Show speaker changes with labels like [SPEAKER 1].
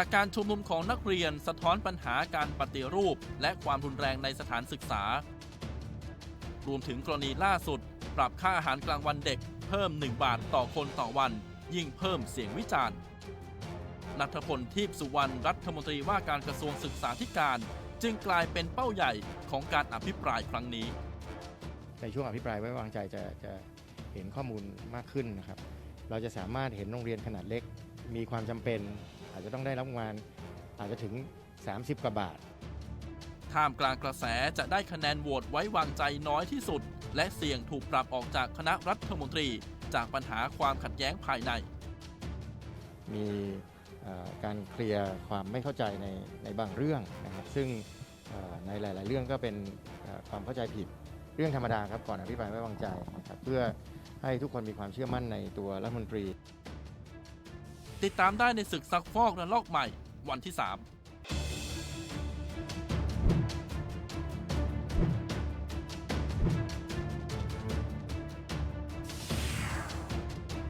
[SPEAKER 1] จากการชุมนุมของนักเรียนสะท้อนปัญหาการปฏิรูป และความรุนแรงในสถานศึกษา รวมถึงกรณีล่าสุด ปรับค่าอาหารกลางวันเด็ก เพิ่ม 1 บาทต่อคนต่อวัน ยิ่งเพิ่มเสียงวิจารณ์นัทพลทีพสุวรรณรัฐมนตรีว่าการกระทรวงศึกษาธิการ จึงกลายเป็นเป้าใหญ่ของการอภิปรายครั้งนี้
[SPEAKER 2] ในช่วงอภิปรายไว้วางใจจะจะเห็นข้อมูลมากขึ้นนะครับ เราจะสามารถเห็นโรงเรียนขนาดเล็ก มีความจำเป็น อาจจะต้องได้รับงานอาจจะถึง 30 กว่าบาท
[SPEAKER 1] ท่ามกลางกระแสจะได้คะแนนโหวตไว้วางใจน้อยที่สุด และเสี่ยงถูกปรับออกจากคณะรัฐมนตรี จากปัญหาความขัดแย้งภายใน
[SPEAKER 2] มีเอ่อการเคลียร์ความไม่เข้าใจในในบางเรื่องนะครับซึ่งเอ่อในหลาย ๆ เรื่องก็เป็นเอ่อความเข้าใจผิดเรื่องธรรมดาครับก่อนอภิปรายไม่วางใจนะครับเพื่อให้ทุกคนมีความเชื่อมั่นในตัวรัฐมนตรี
[SPEAKER 1] ติดตามได้ในศึกซักฟอกระลอกใหม่วันที่ 3